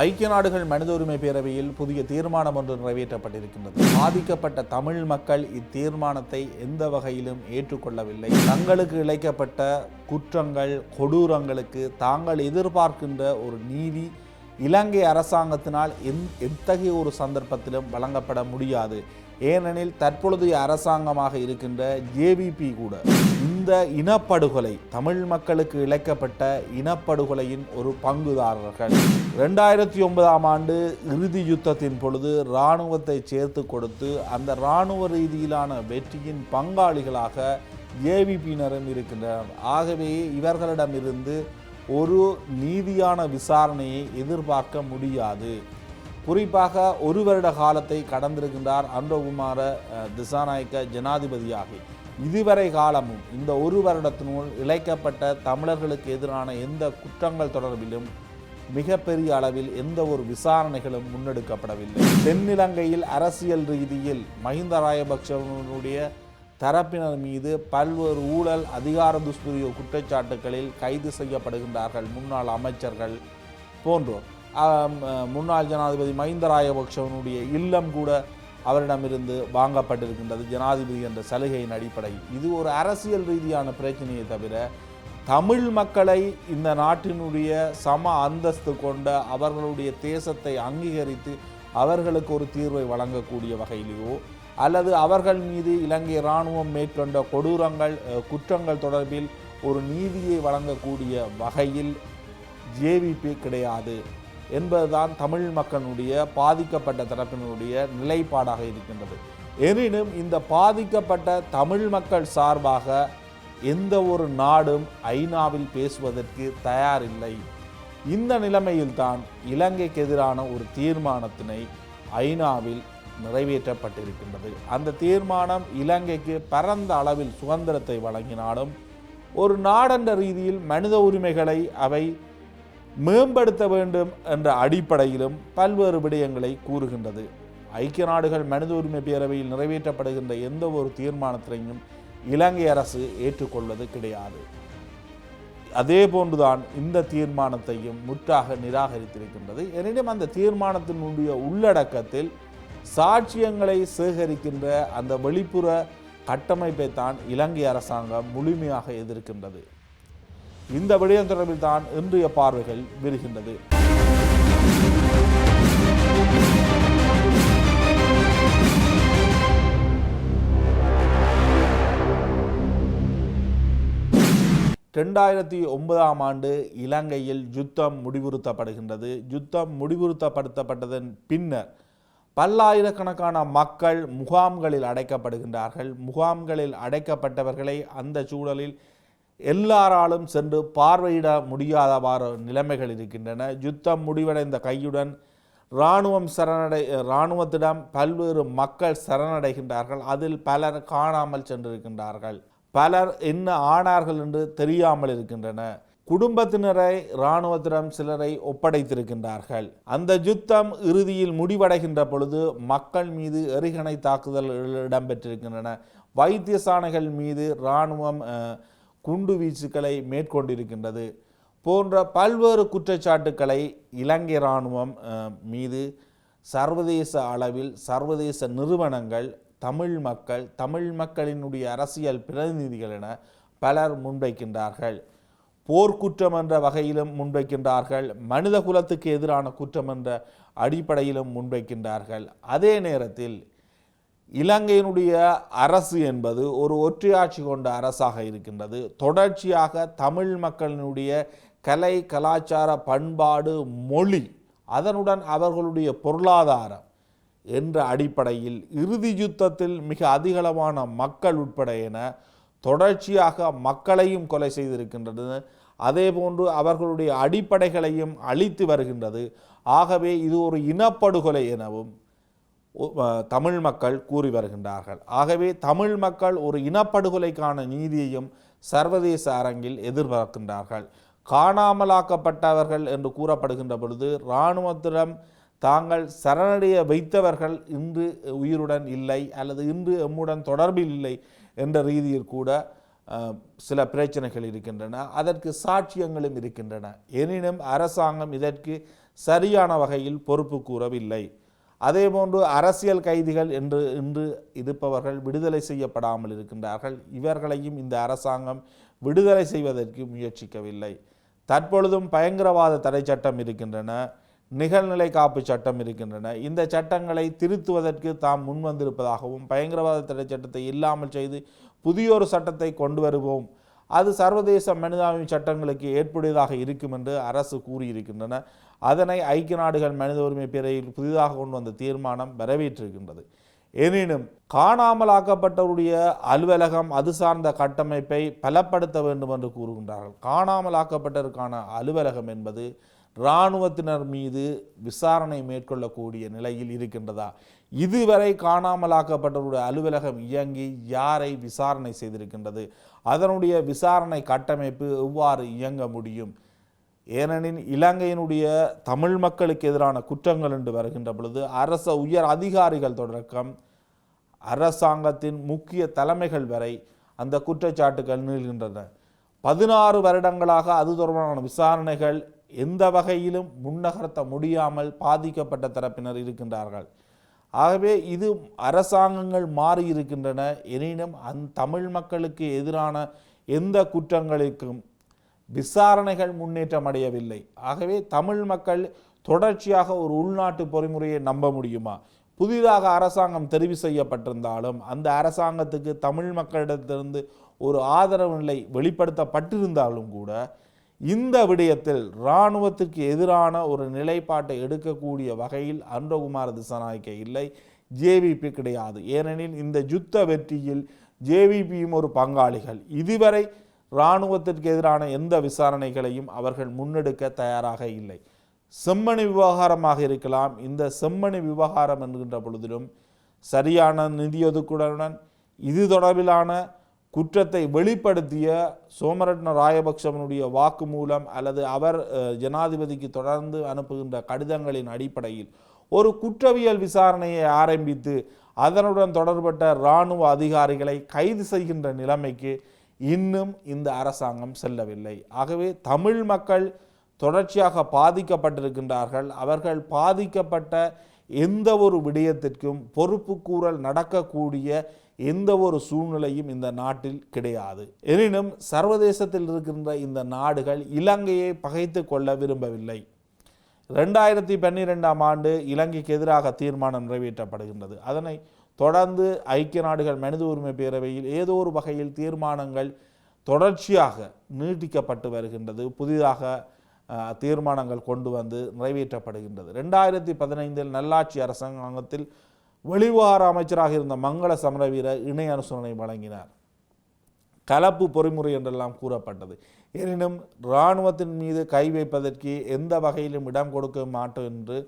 ஐக்கிய நாடுகள் மனித உரிமை பேரவையில் புதிய தீர்மானம் ஒன்று நிறைவேற்றப்பட்டிருக்கின்றது. பாதிக்கப்பட்ட தமிழ் மக்கள் இத்தீர்மானத்தை எந்த வகையிலும் ஏற்றுக்கொள்ளவில்லை. தங்களுக்கு இழைக்கப்பட்ட குற்றங்கள் கொடூரங்களுக்கு தாங்கள் எதிர்பார்க்கின்ற ஒரு நீதி இலங்கை அரசாங்கத்தினால் எந் எத்தகைய ஒரு சந்தர்ப்பத்திலும் வழங்கப்பட முடியாது. ஏனெனில் தற்பொழுதைய அரசாங்கமாக இருக்கின்ற ஜேவிபி கூட இந்த இனப்படுகொலை தமிழ் மக்களுக்கு இழைக்கப்பட்ட இனப்படுகொலையின் ஒரு பங்குதாரர்கள். ரெண்டாயிரத்தி ஒன்பதாம் ஆண்டு இறுதி யுத்தத்தின் பொழுது இராணுவத்தை சேர்த்து கொடுத்து அந்த இராணுவ ரீதியிலான வெற்றியின் பங்காளிகளாக ஏவிபியினரும் இருக்கின்றனர். ஆகவே இவர்களிடமிருந்து ஒரு நீதியான விசாரணையை எதிர்பார்க்க முடியாது. குறிப்பாக ஒரு வருட காலத்தை கடந்திருக்கின்றார் அன்றகுமார திசாநாயக்க ஜனாதிபதியாகி. இதுவரை காலமும் இந்த ஒரு வருடத்தினுள் இழைக்கப்பட்ட தமிழர்களுக்கு எதிரான எந்த குற்றங்கள் தொடர்பிலும் மிகப்பெரிய அளவில் எந்த ஒரு விசாரணைகளும் முன்னெடுக்கப்படவில்லை. தென்னிலங்கையில் அரசியல் ரீதியில் மஹிந்த ராயபக்சவனுடைய தரப்பினர் மீது பல்வேறு ஊழல் அதிகார துஷ்பிரிய குற்றச்சாட்டுகளில் கைது செய்யப்படுகின்றார்கள் முன்னாள் அமைச்சர்கள் போன்றோர். முன்னாள் ஜனாதிபதி மஹிந்த ராயபக்சவனுடைய இல்லம் கூட அவரிடமிருந்து வாங்கப்பட்டிருக்கின்றது ஜனாதிபதி என்ற சலுகையின் அடிப்படையில். இது ஒரு அரசியல் ரீதியான பிரச்சனையை தவிர தமிழ் மக்களை இந்த நாட்டினுடைய சம அந்தஸ்து கொண்ட அவர்களுடைய தேசத்தை அங்கீகரித்து அவர்களுக்கு ஒரு தீர்வை வழங்கக்கூடிய வகையிலேயோ அல்லது அவர்கள் மீது இலங்கை இராணுவம் மேற்கொண்ட கொடூரங்கள் குற்றங்கள் தொடர்பில் ஒரு நீதியை வழங்கக்கூடிய வகையில் ஜேவிபி கிடையாது. என்பதுதான் தமிழ் மக்களுடைய பாதிக்கப்பட்ட தரப்பினருடைய நிலைப்பாடாக இருக்கின்றது. எனினும் இந்த பாதிக்கப்பட்ட தமிழ் மக்கள் சார்பாக எந்த ஒரு நாடும் ஐநாவில் பேசுவதற்கு தயாரில்லை. இந்த நிலைமையில்தான் இலங்கைக்கு எதிரான ஒரு தீர்மானத்தினை ஐநாவில் நிறைவேற்றப்பட்டிருக்கின்றது. அந்த தீர்மானம் இலங்கைக்கு பரந்த அளவில் சுதந்திரத்தை வழங்கினாலும் ஒரு நாடென்ற ரீதியில் மனித உரிமைகளை அவை மேம்படுத்த வேண்டும் என்ற அடிப்படையிலும் பல்வேறு விடயங்களை கூறுகின்றது. ஐக்கிய நாடுகள் மனித உரிமை பேரவையில் நிறைவேற்றப்படுகின்ற எந்த ஒரு தீர்மானத்தினையும் இலங்கை அரசு ஏற்றுக்கொள்வது கிடையாது. அதே போன்றுதான் இந்த தீர்மானத்தையும் முற்றாக நிராகரித்திருக்கின்றது. எனினும் அந்த தீர்மானத்தினுடைய உள்ளடக்கத்தில் சாட்சியங்களை சேகரிக்கின்ற அந்த வெளிப்புற கட்டமைப்பை தான் இலங்கை அரசாங்கம் முழுமையாக எதிர்க்கின்றது. இந்த விடயம் தொடர்பில் தான் இன்றைய பார்வைகள் விரிகின்றது. ரெண்டாயிரத்தி ஒன்பதாம் ஆண்டு இலங்கையில் யுத்தம் முடிவுறுத்தப்படுகின்றது. யுத்தம் முடிவுறுத்தப்படுத்தப்பட்டதன் பின்னர் பல்லாயிரக்கணக்கான மக்கள் முகாம்களில் அடைக்கப்படுகின்றார்கள். முகாம்களில் அடைக்கப்பட்டவர்களை அந்த சூழலில் எல்லாராலும் சென்று பார்வையிட முடியாதவாறு நிலைமைகள் இருக்கின்றன. யுத்தம் முடிவடைந்த கையுடன் இராணுவம் சரணடை இராணுவத்திடம் பல்வேறு மக்கள் சரணடைகின்றார்கள். அதில் பலர் காணாமல் சென்றிருக்கின்றார்கள். பலர் என்ன ஆனார்கள் என்று தெரியாமல் இருக்கின்றன. குடும்பத்தினரை இராணுவத்திடம் சிலரை ஒப்படைத்திருக்கின்றார்கள். அந்த யுத்தம் இறுதியில் முடிவடைகின்ற பொழுது மக்கள் மீது எரிகணை தாக்குதல் இடம்பெற்றிருக்கின்றன. வைத்தியசாலைகள் மீது இராணுவம் குண்டு வீச்சுக்களை மேற்கொண்டிருக்கின்றது. போன்ற பல்வேறு குற்றச்சாட்டுக்களை இலங்கை இராணுவம் மீது சர்வதேச அளவில் சர்வதேச நிறுவனங்கள் தமிழ் மக்கள் தமிழ் மக்களினுடைய அரசியல் பிரதிநிதிகள் என பலர் முன்வைக்கின்றார்கள். போர்க்குற்றம் என்ற வகையிலும் முன்வைக்கின்றார்கள். மனித குலத்துக்கு எதிரான குற்றம் என்ற அடிப்படையிலும் முன்வைக்கின்றார்கள். அதே நேரத்தில் இலங்கையினுடைய அரசு என்பது ஒரு ஒற்றையாட்சி கொண்ட அரசாக இருக்கின்றது. தொடர்ச்சியாக தமிழ் மக்களினுடைய கலை கலாச்சார பண்பாடு மொழி அதனுடன் அவர்களுடைய பொருளாதாரம் என்ற அடிப்படையில் இறுதி யுத்தத்தில் மிக அதிகளவான மக்கள் உட்பட என தொடர்ச்சியாக மக்களையும் கொலை செய்திருக்கின்றது. அதேபோன்று அவர்களுடைய அடிப்படைகளையும் அழித்து வருகின்றது. ஆகவே இது ஒரு இனப்படுகொலை எனவும் தமிழ் மக்கள் கூறி வருகின்றார்கள். ஆகவே தமிழ் மக்கள் ஒரு இனப்படுகொலைக்கான நீதியையும் சர்வதேச அரங்கில் எதிர்பார்க்கின்றார்கள். காணாமலாக்கப்பட்டவர்கள் என்று கூறப்படுகின்ற பொழுது இராணுவத்திடம் தாங்கள் சரணடைய வைத்தவர்கள் இன்று உயிருடன் இல்லை அல்லது இன்று எம்முடன் தொடர்பில் இல்லை என்ற ரீதியில் கூட சில பிரச்சனைகள் இருக்கின்றன. அதற்கு சாட்சியங்களும் இருக்கின்றன. எனினும் அரசாங்கம் இதற்கு சரியான வகையில் பொறுப்பு கூறவில்லை. அதேபோன்று அரசியல் கைதிகள் என்று இன்று இருப்பவர்கள் விடுதலை செய்யப்படாமல் இருக்கின்றார்கள். இவர்களையும் இந்த அரசாங்கம் விடுதலை செய்வதற்கு முயற்சிக்கவில்லை. தற்பொழுதும் பயங்கரவாத தடை சட்டம் இருக்கின்றன. நிகழ்நிலை காப்பு சட்டம் இருக்கின்றன. இந்த சட்டங்களை திருத்துவதற்கு தாம் முன்வந்திருப்பதாகவும் பயங்கரவாத தடை சட்டத்தை இல்லாமல் செய்து புதியொரு சட்டத்தை கொண்டு வருவோம் அது சர்வதேச மனிதாபிமை சட்டங்களுக்கு ஏற்புடையதாக இருக்கும் என்று அரசு கூறியிருக்கின்றன. அதனை ஐக்கிய நாடுகள் மனித உரிமை பேரையில் புதிதாக கொண்டு வந்த தீர்மானம் வரவேற்றிருக்கின்றது. எனினும் காணாமலாக்கப்பட்டவருடைய அலுவலகம் அது சார்ந்த கட்டமைப்பை பலப்படுத்த வேண்டும் என்று கூறுகின்றார்கள். காணாமலாக்கப்பட்டதற்கான அலுவலகம் என்பது இராணுவத்தினர் மீது விசாரணை மேற்கொள்ளக்கூடிய நிலையில் இருக்கின்றதா? இதுவரை காணாமலாக்கப்பட்டவருடைய அலுவலகம் இயங்கி யாரை விசாரணை செய்திருக்கின்றது? அதனுடைய விசாரணை கட்டமைப்பு எவ்வாறு இயங்க முடியும்? ஏனெனில் இலங்கையினுடைய தமிழ் மக்களுக்கு எதிரான குற்றங்கள் என்று வருகின்ற பொழுது அரச உயர் அதிகாரிகள் தொடக்கம் அரசாங்கத்தின் முக்கிய தலைமைகள் வரை அந்த குற்றச்சாட்டுகள் நீள்கின்றன பதினாறு வருடங்களாக அது தொடர்பான விசாரணைகள் எந்த வகையிலும் முன்னகர்த்த முடியாமல் பாதிக்கப்பட்ட தரப்பினர் இருக்கின்றார்கள். ஆகவே இது அரசாங்கங்கள் மாறி இருக்கின்றன. எனினும் அந் தமிழ் மக்களுக்கு எதிரான எந்த குற்றங்களுக்கும் விசாரணைகள் முன்னேற்றம் அடையவில்லை. ஆகவே தமிழ் மக்கள் தொடர்ச்சியாக ஒரு உள்நாட்டு பொறிமுறையை நம்ப முடியுமா? புதிதாக அரசாங்கம் தெரிவு செய்யப்பட்டிருந்தாலும் அந்த அரசாங்கத்துக்கு தமிழ் மக்களிடத்திலிருந்து ஒரு ஆதரவு நிலை வெளிப்படுத்தப்பட்டிருந்தாலும் கூட இந்த விடயத்தில் இராணுவத்திற்கு எதிரான ஒரு நிலைப்பாட்டை எடுக்கக்கூடிய வகையில் அன்றகுமார் திசநாயக்க இல்லை. ஜேவிபி கிடையாது. ஏனெனில் இந்த யுத்த வெற்றியில் ஜேவிபியும் ஒரு பங்காளிகள். இதுவரை இராணுவத்திற்கு எதிரான எந்த விசாரணைகளையும் அவர்கள் முன்னெடுக்க தயாராக இல்லை. செம்மணி விவகாரமாக இருக்கலாம். இந்த செம்மணி விவகாரம் என்கின்ற பொழுதிலும் சரியான நிதியொதுக்குடன் இது தொடர்பிலான குற்றத்தை வெளிப்படுத்திய சோமரட்ன ராயபக்சவனுடைய வாக்குமூலம் அல்லது அவர் ஜனாதிபதிக்கு தொடர்ந்து அனுப்புகின்ற கடிதங்களின் அடிப்படையில் ஒரு குற்றவியல் விசாரணையை ஆரம்பித்து அதனுடன் தொடர்பட்ட இராணுவ அதிகாரிகளை கைது செய்கின்ற நிலைமைக்கு இன்னும் இந்த அரசாங்கம் செல்லவில்லை. ஆகவே தமிழ் மக்கள் தொடர்ச்சியாக பாதிக்கப்பட்டிருக்கின்றார்கள். அவர்கள் பாதிக்கப்பட்ட எந்த ஒரு விடயத்திற்கும் பொறுப்பு கூறல் நடக்கக்கூடிய எந்த ஒரு சூழ்நிலையும் இந்த நாட்டில் கிடையாது. எனினும் சர்வதேசத்தில் இருக்கின்ற இந்த நாடுகள் இலங்கையை பகைத்து கொள்ள விரும்பவில்லை. ரெண்டாயிரத்தி பன்னிரெண்டாம் ஆண்டு இலங்கைக்கு எதிராக தீர்மானம் நிறைவேற்றப்படுகின்றது. அதனை தொடர்ந்து ஐக்கிய நாடுகள் மனித உரிமை பேரவையில் ஏதோ ஒரு வகையில் தீர்மானங்கள் தொடர்ச்சியாக நீட்டிக்கப்பட்டு வருகின்றது. புதிதாக தீர்மானங்கள் கொண்டு வந்து நிறைவேற்றப்படுகின்றது. ரெண்டாயிரத்தி பதினைந்தில் நல்லாட்சி அரசாங்கத்தில் வெளிவார அமைச்சராக இருந்த மங்கள சமரவீர இணை அனுசரணை வழங்கினார். கலப்பு பொறிமுறை என்றெல்லாம் கூறப்பட்டது. எனினும் இராணுவத்தின் மீது கை வைப்பதற்கு எந்த வகையிலும் இடம் கொடுக்க மாட்டோம் என்று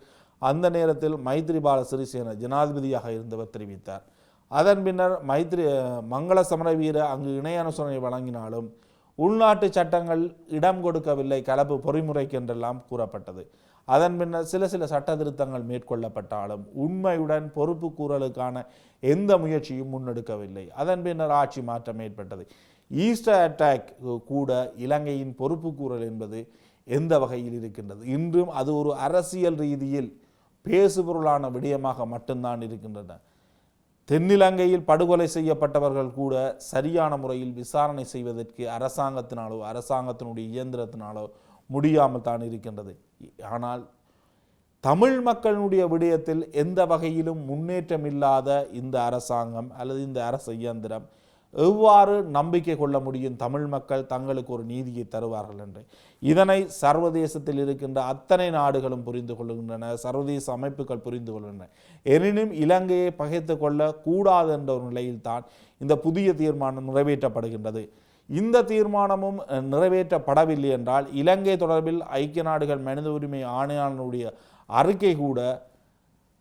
அந்த நேரத்தில் மைத்ரிபால சிறிசேன ஜனாதிபதியாக இருந்தவர் தெரிவித்தார். அதன் பின்னர் மைத்ரி மங்கள சமரவீர அங்கு இணை அனுசரணை வழங்கினாலும் உள்நாட்டு சட்டங்கள் இடம் கொடுக்கவில்லை கலப்பு பொறிமுறைக்கு என்றெல்லாம் கூறப்பட்டது. அதன் பின்னர் சில சில சட்ட திருத்தங்கள் மேற்கொள்ளப்பட்டாலும் உண்மையுடன் பொறுப்பு கூறலுக்கான எந்த முயற்சியும் முன்னெடுக்கவில்லை. அதன் பின்னர் ஆட்சி மாற்றம் ஏற்பட்டது. ஈஸ்டர் அட்டாக் கூட இலங்கையின் பொறுப்பு கூறல் என்பது எந்த வகையில் இருக்கின்றது? இன்றும் அது ஒரு அரசியல் ரீதியில் பேசுபொருளான விடயமாக மட்டும்தான் இருக்கின்றன. தென்னிலங்கையில் படுகொலை செய்யப்பட்டவர்கள் கூட சரியான முறையில் விசாரணை செய்வதற்கு அரசாங்கத்தினாலோ அரசாங்கத்தினுடைய இயந்திரத்தினாலோ முடியாமல் தான் இருக்கின்றது. ஆனால் தமிழ் மக்களுடைய விடயத்தில் எந்த வகையிலும் முன்னேற்றம் இல்லாத இந்த அரசாங்கம் அல்லது இந்த அரசு இயந்திரம் எவ்வாறு நம்பிக்கை கொள்ள முடியும் தமிழ் மக்கள் தங்களுக்கு ஒரு நீதியை தருவார்கள் என்று? இதனை சர்வதேசத்தில் இருக்கின்ற அத்தனை நாடுகளும் புரிந்து கொள்கின்றன சர்வதேச அமைப்புகள் புரிந்து கொள்கின்றன. எனினும் இலங்கையை பகைத்து கொள்ள கூடாது என்ற ஒரு நிலையில்தான் இந்த புதிய தீர்மானம் நிறைவேற்றப்படுகின்றது. இந்த தீர்மானமும் நிறைவேற்றப்படவில்லை என்றால் இலங்கை தொடர்பில் ஐக்கிய நாடுகள் மனித உரிமை ஆணையாளனுடைய அறிக்கை கூட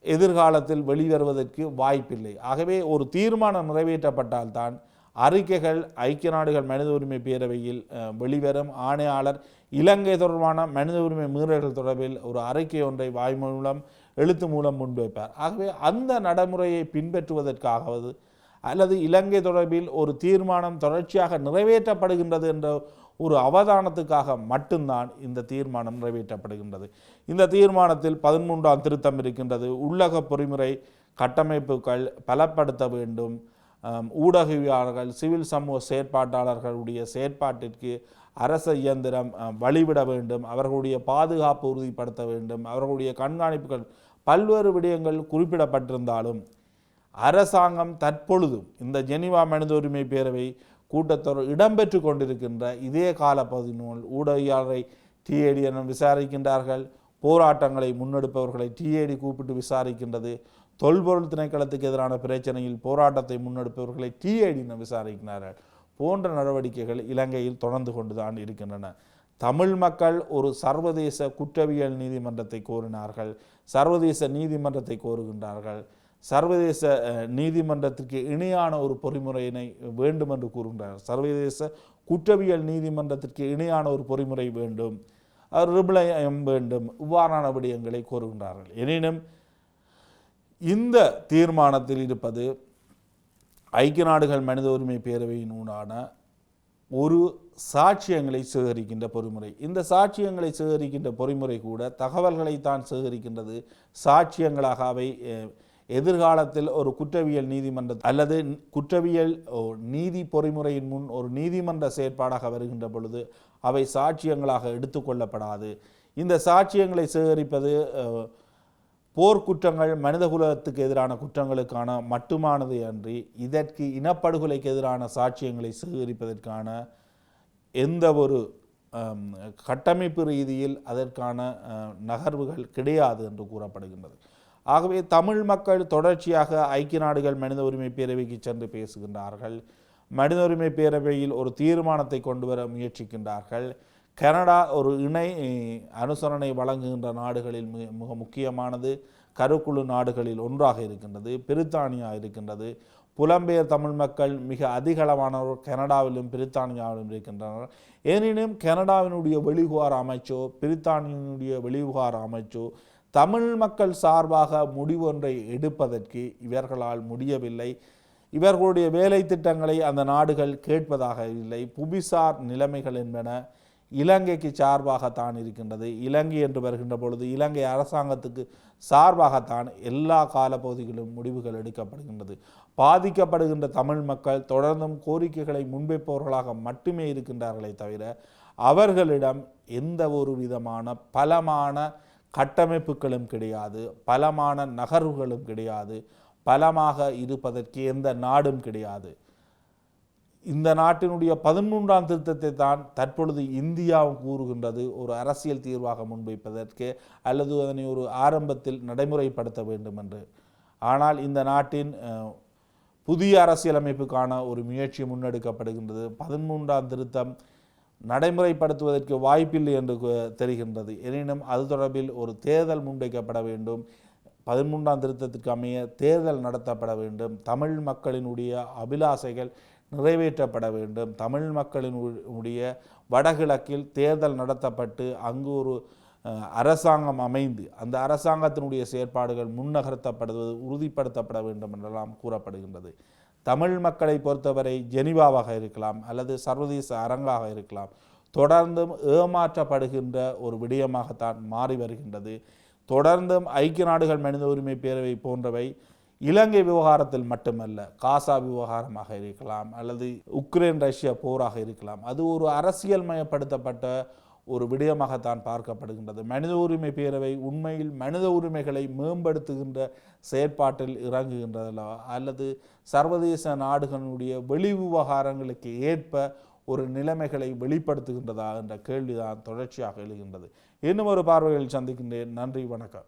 எதிர்காலத்தில் வெளிவருவதற்கு வாய்ப்பில்லை. ஆகவே ஒரு தீர்மானம் நிறைவேற்றப்பட்டால்தான் அறிக்கைகள் ஐக்கிய நாடுகள் மனித உரிமை பேரவையில் வெளிவரும். ஆணையாளர் இலங்கை தொடர்பான மனித உரிமை மீறல்கள் தொடர்பில் ஒரு அறிக்கை ஒன்றை வாய் மூலம் எழுத்து மூலம் முன்வைப்பார் ஆகவே அந்த நடைமுறையை பின்பற்றுவதற்காகவது அல்லது இலங்கை தொடர்பில் ஒரு தீர்மானம் தொடர்ச்சியாக நிறைவேற்றப்படுகின்றது என்ற ஒரு அவதானத்துக்காக மட்டும்தான் இந்த தீர்மானம் நிறைவேற்றப்படுகின்றது. இந்த தீர்மானத்தில் பதிமூன்றாம் திருத்தம் இருக்கின்றது. உள்ளக பொறிமுறை கட்டமைப்புகள் பலப்படுத்த வேண்டும். ஊடகவியாளர்கள் சிவில் சமூக செயற்பாட்டாளர்களுடைய செயற்பாட்டிற்கு அரச இயந்திரம் வழிவிட வேண்டும் அவர்களுடைய பாதுகாப்பு உறுதிப்படுத்த வேண்டும் அவர்களுடைய கண்காணிப்புகள் பல்வேறு விடயங்கள் குறிப்பிடப்பட்டிருந்தாலும் அரசாங்கம் தற்பொழுதும் இந்த ஜெனிவா மனித உரிமை பேரவை கூட்டத்தொடர் இடம்பெற்று கொண்டிருக்கின்ற இதே காலப்பகுதியினுள் ஊடகவியாளரை டிஏடி என விசாரிக்கின்றார்கள் போராட்டங்களை முன்னெடுப்பவர்களை டிஏடி கூப்பிட்டு விசாரிக்கின்றது தொல்பொருள் திணைக்களத்துக்கு எதிரான பிரச்சனையில் போராட்டத்தை முன்னெடுப்பவர்களை டிஏடி விசாரிக்கிறார்கள். போன்ற நடவடிக்கைகள் இலங்கையில் தொடர்ந்து கொண்டுதான் இருக்கின்றன. தமிழ் மக்கள் ஒரு சர்வதேச குற்றவியல் நீதிமன்றத்தை கோரினார்கள். சர்வதேச நீதிமன்றத்தை கோருகின்றார்கள். சர்வதேச நீதிமன்றத்திற்கு இணையான ஒரு பொறிமுறையினை வேண்டும் என்று கூறுகின்றார்கள். சர்வதேச குற்றவியல் நீதிமன்றத்திற்கு இணையான ஒரு பொறிமுறை வேண்டும். அது ரிபிளயம் வேண்டும். இவ்வாறான விடயங்களை கோருகின்றார்கள். எனினும் இந்த தீர்மானத்தில் இருப்பது ஐக்கிய நாடுகள் மனித உரிமை பேரவையின் ஊடான ஒரு சாட்சியங்களை சேகரிக்கின்ற பொறிமுறை. இந்த சாட்சியங்களை சேகரிக்கின்ற பொறிமுறை கூட தகவல்களை தான் சேகரிக்கின்றது. சாட்சியங்களாக அவை எதிர்காலத்தில் ஒரு குற்றவியல் நீதிமன்ற அல்லது குற்றவியல் ஓ, நீதி பொறிமுறையின் முன் ஒரு நீதிமன்ற செயற்பாடாக வருகின்ற பொழுது அவை சாட்சியங்களாக எடுத்துக்கொள்ளப்படாது இந்த சாட்சியங்களை சேகரிப்பது போர்க்குற்றங்கள் போர்க்குற்றங்கள் மனிதகுலத்துக்கு எதிரான குற்றங்களுக்கான மட்டுமானது அன்றி இதற்கு இனப்படுகொலைக்கு எதிரான சாட்சியங்களை சேகரிப்பதற்கான எந்த ஒரு கட்டமைப்பு ரீதியில் அதற்கான நகர்வுகள் கிடையாது என்று கூறப்படுகின்றது. ஆகவே தமிழ் மக்கள் தொடர்ச்சியாக ஐக்கிய நாடுகள் மனித உரிமை பேரவைக்கு சென்று பேசுகின்றார்கள். மனித உரிமை பேரவையில் ஒரு தீர்மானத்தை கொண்டு வர முயற்சிக்கின்றார்கள். கனடா ஒரு இணை அனுசரணை வழங்குகின்ற நாடுகளில் மிக மிக முக்கியமானது. கருக்குழு நாடுகளில் ஒன்றாக இருக்கின்றது. பிரித்தானியா இருக்கின்றது. புலம்பெயர் தமிழ் மக்கள் மிக அதிகளவானவர் கனடாவிலும் பிரித்தானியாவிலும் இருக்கின்றனர். எனினும் கனடாவினுடைய வெளிவிவகார அமைச்சோ பிரித்தானியனுடைய வெளிவிவகார அமைச்சோ தமிழ் மக்கள் சார்பாக முடிவொன்றை எடுப்பதற்கு இவர்களால் முடியவில்லை. இவர்களுடைய வேலை திட்டங்களை அந்த நாடுகள் கேட்பதாக இல்லை. புவிசார் நிலைமைகள் என்பன இலங்கைக்கு சார்பாகத்தான் இருக்கின்றது. இலங்கை என்று வருகின்ற பொழுது இலங்கை அரசாங்கத்துக்கு சார்பாகத்தான் எல்லா காலப்பகுதிகளிலும் முடிவுகள் எடுக்கப்படுகின்றது. பாதிக்கப்படுகின்ற தமிழ் மக்கள் தொடர்ந்தும் கோரிக்கைகளை முன்வைப்பவர்களாக மட்டுமே இருக்கின்றார்களே தவிர அவர்களிடம் எந்த ஒரு விதமான பலமான கட்டமைப்புகளும் கிடையாது பலமான நகர்வுகளும் கிடையாது பலமாக இருப்பதற்கு எந்த நாடும் கிடையாது. இந்த நாட்டினுடைய பதிமூன்றாம் திருத்தத்தை தான் தற்பொழுது இந்தியாவும் கூறுகின்றது ஒரு அரசியல் தீர்வாக முன்வைப்பதற்கு அல்லது அதனை ஒரு ஆரம்பத்தில் நடைமுறைப்படுத்த வேண்டும் என்று. ஆனால் இந்த நாட்டின் புதிய அரசியலமைப்புக்கான ஒரு முயற்சி முன்னெடுக்கப்படுகின்றது. பதிமூன்றாம் திருத்தம் நடைமுறைப்படுத்துவதற்கு வாய்ப்பில்லை என்று தெரிகின்றது. எனினும் அது தொடர்பில் ஒரு தேர்தல் முன்வைக்கப்பட வேண்டும். பதிமூன்றாம் திருத்தத்திற்கு அமைய தேர்தல் நடத்தப்பட வேண்டும். தமிழ் மக்களினுடைய அபிலாசைகள் நிறைவேற்றப்பட வேண்டும். தமிழ் மக்களினுடைய வடகிழக்கில் தேர்தல் நடத்தப்பட்டு அங்கு ஒரு அரசாங்கம் அமைந்து அந்த அரசாங்கத்தினுடைய செயற்பாடுகள் முன்னகர்த்தப்படுவது உறுதிப்படுத்தப்பட வேண்டும் என்றெல்லாம் கூறப்படுகின்றது. தமிழ் மக்களை பொறுத்தவரை ஜெனிவாவாக இருக்கலாம் அல்லது சர்வதேச அரங்காக இருக்கலாம். தொடர்ந்தும் ஏமாற்றப்படுகின்ற ஒரு விடயமாகத்தான் மாறி வருகின்றது. தொடர்ந்தும் ஐக்கிய நாடுகள் மனித உரிமை பேரவை போன்றவை இலங்கை விவகாரத்தில் மட்டுமல்ல காசா விவகாரமாக இருக்கலாம் அல்லது உக்ரைன் ரஷ்யா போராக இருக்கலாம். அது ஒரு அரசியல் மயப்படுத்தப்பட்ட ஒரு விடயமாகத்தான் பார்க்கப்படுகின்றது. மனித உரிமை பேரவை உண்மையில் மனித உரிமைகளை மேம்படுத்துகின்ற செயற்பாட்டில் இறங்குகின்றதா அல்லது சர்வதேச நாடுகளுடைய வெளி விவகாரங்களுக்கு ஏற்ப ஒரு நிலைமைகளை வெளிப்படுத்துகின்றதா என்ற கேள்விதான் தொடர்ச்சியாக எழுகின்றது. இன்னும் ஒரு பார்வையில் சந்திக்கின்றேன். நன்றி வணக்கம்.